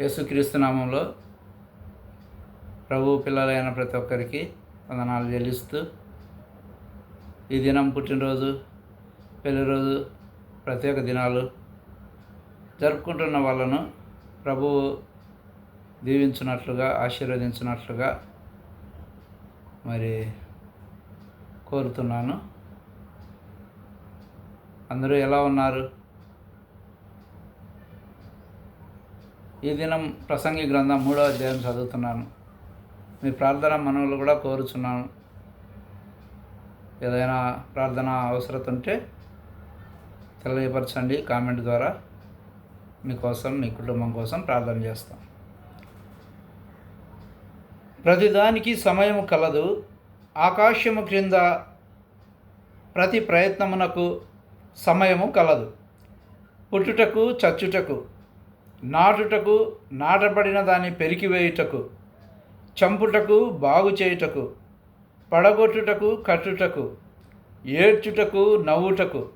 యేసుక్రీస్తు నామంలో ప్రభు పిల్లలైన ప్రతి ఒక్కరికి వందనాలు చెల్లిస్తూ ఈ దినం పుట్టినరోజు పెళ్ళి రోజు ప్రత్యేక దినాలు జరుపుకుంటున్న వాళ్ళను ప్రభువు దీవించినట్లుగా ఆశీర్వదించినట్లుగా మరి కోరుతున్నాను. అందరూ ఎలా ఉన్నారు? ఈ దినం ప్రసంగి గ్రంథం మూడో అధ్యాయం చదువుతున్నాను. మీ ప్రార్థన మనవులు కూడా కోరుచున్నాను. ఏదైనా ప్రార్థన అవసరత ఉంటే తెలియపరచండి. కామెంట్ ద్వారా మీకోసం మీ కుటుంబం కోసం ప్రార్థన చేస్తాం. ప్రతిదానికి సమయం కలదు. ఆకాశము క్రింద ప్రతి ప్రయత్నమునకు సమయము కలదు. పుట్టుటకు చచ్చుటకు నాటుటకు నాటబడిన దాన్ని పెరికివేయుటకు చంపుటకు బాగు చేయుటకు పడగొట్టుటకు కట్టుటకు ఏడ్చుటకు నవ్వుటకు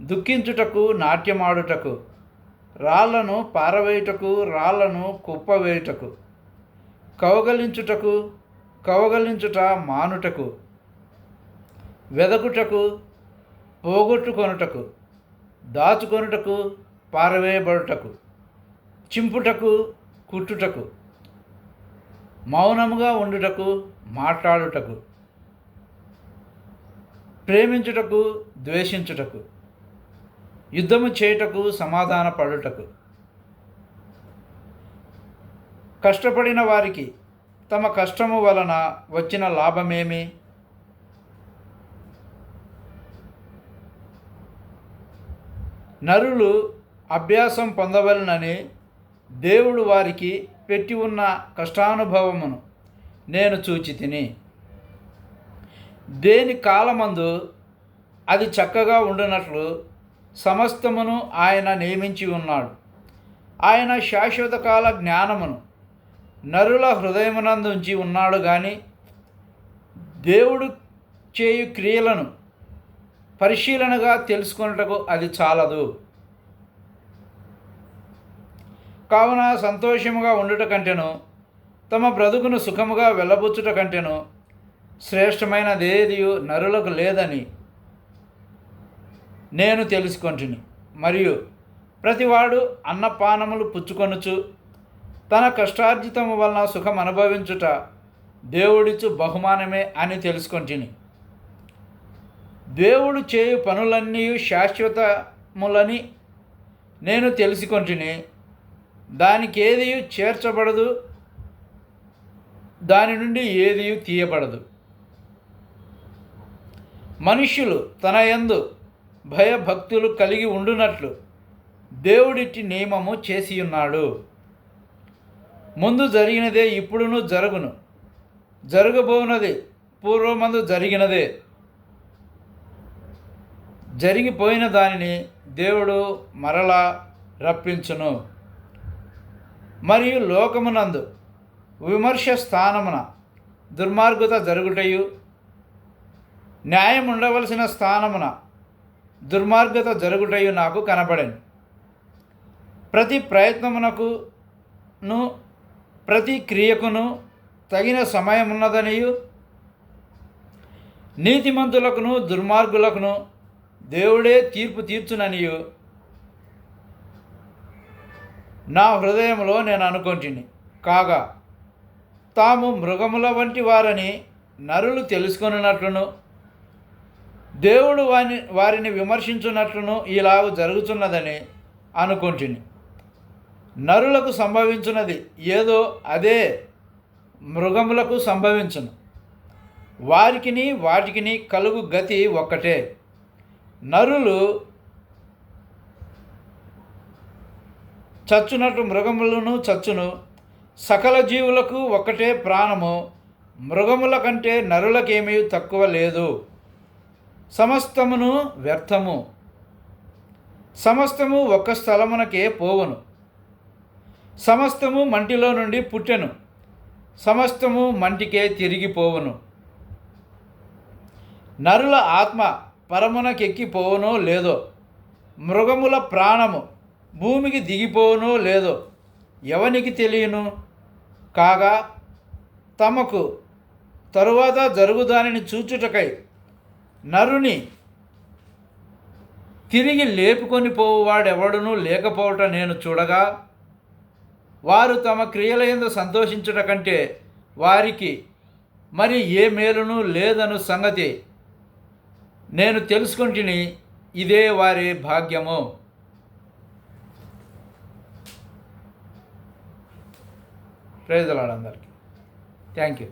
దుఃఖించుటకు నాట్యమాడుటకు రాళ్ళను పారవేయుటకు రాళ్ళను కుప్పవేయుటకు కవగలించుటకు కవగలించుట మానుటకు వెదకుటకు పోగొట్టుకొనుటకు దాచుకొనుటకు పారవేయబడుటకు. చింపుటకు కుట్టుటకు మౌనముగా ఉండుటకు మాట్లాడుటకు ప్రేమించుటకు ద్వేషించుటకు యుద్ధము చేయుటకు సమాధాన పడుటకు కష్టపడిన వారికి తమ కష్టము వలన వచ్చిన లాభమేమి? నరులు అభ్యాసం పొందవలనని దేవుడు వారికి పెట్టి ఉన్న కష్టానుభవమును నేను చూచి తిని దేని కాలమందు అది చక్కగా ఉండునట్లు సమస్తమును ఆయన నియమించి ఉన్నాడు. ఆయన శాశ్వత కాల జ్ఞానమును నరుల హృదయమునందుంచి ఉన్నాడు కానీ దేవుడు చేయు క్రియలను పరిశీలనగా తెలుసుకొనుటకు అది చాలదు. కావున సంతోషముగా ఉండుట కంటేను తమ బ్రతుకును సుఖముగా వెళ్ళబుచ్చుట కంటెను శ్రేష్టమైనదేది నరులకు లేదని నేను తెలుసుకొంటిని. మరియు ప్రతివాడు అన్నపానములు పుచ్చుకొనుచు తన కష్టార్జితము వలన సుఖం అనుభవించుట దేవుడిచ్చు బహుమానమే అని తెలుసుకొంటిని. దేవుడు చేయు పనులన్నీ శాశ్వతములని నేను తెలుసుకొంటిని. దానికి ఏది చేర్చబడదు దాని నుండి ఏది తీయబడదు. మనుష్యులు తన యందు భయభక్తులు కలిగి ఉండునట్లు దేవుడిటి నియమము చేసి ఉన్నాడు ముందు జరిగినదే ఇప్పుడును జరుగును. జరగబోనది పూర్వమందు జరిగినదే. జరిగిపోయిన దానిని దేవుడు మరలా రప్పించును. మరియు లోకమునందు విమర్శ స్థానమున దుర్మార్గత జరుగుటయు. న్యాయం ఉండవలసిన స్థానమున దుర్మార్గత జరుగుటయు నాకు కనబడను. ప్రతి ప్రయత్నమునకును ప్రతి క్రియకును తగిన సమయమున్నదనియు. నీతిమంతులకును దుర్మార్గులకును దేవుడే తీర్పు తీర్చుననియు. నా హృదయంలో నేను అనుకుంటుని. కాగా తాము మృగముల వంటి వారని నరులు తెలుసుకొనున్నట్లును దేవుడు వారిని వారిని విమర్శించున్నట్లును ఇలాగ జరుగుతున్నదని అనుకుంటుని. నరులకు సంభవించున్నది ఏదో అదే మృగములకు సంభవించును. వారికిని వాటికిని కలుగు గతి ఒక్కటే. నరులు చచ్చునట్టు మృగములను చచ్చును. సకల జీవులకు ఒకటే ప్రాణము మృగముల కంటే నరులకేమీ తక్కువ లేదు. సమస్తమును వ్యర్థము. సమస్తము ఒక్క స్థలమునకే పోవును. సమస్తము మంటిలో నుండి పుట్టెను. సమస్తము మంటికే తిరిగిపోవును నరుల ఆత్మ పరమునకెక్కిపోవునో లేదో? మృగముల ప్రాణము భూమికి దిగిపోనో లేదో ఎవనికి తెలియను? కాగా తమకు తరువాత జరుగుదానిని చూచుటకై నరుని తిరిగి లేపుకొని పోవువాడెవడనూ లేకపోవట నేను చూడగా వారు తమ క్రియలయందు సంతోషించుట కంటే వారికి మరి ఏ మేలును లేదను సంగతి నేను తెలుసుకుంటుని ఇదే వారి భాగ్యము. ప్రేజలాడందరికీ థ్యాంక్ యూ.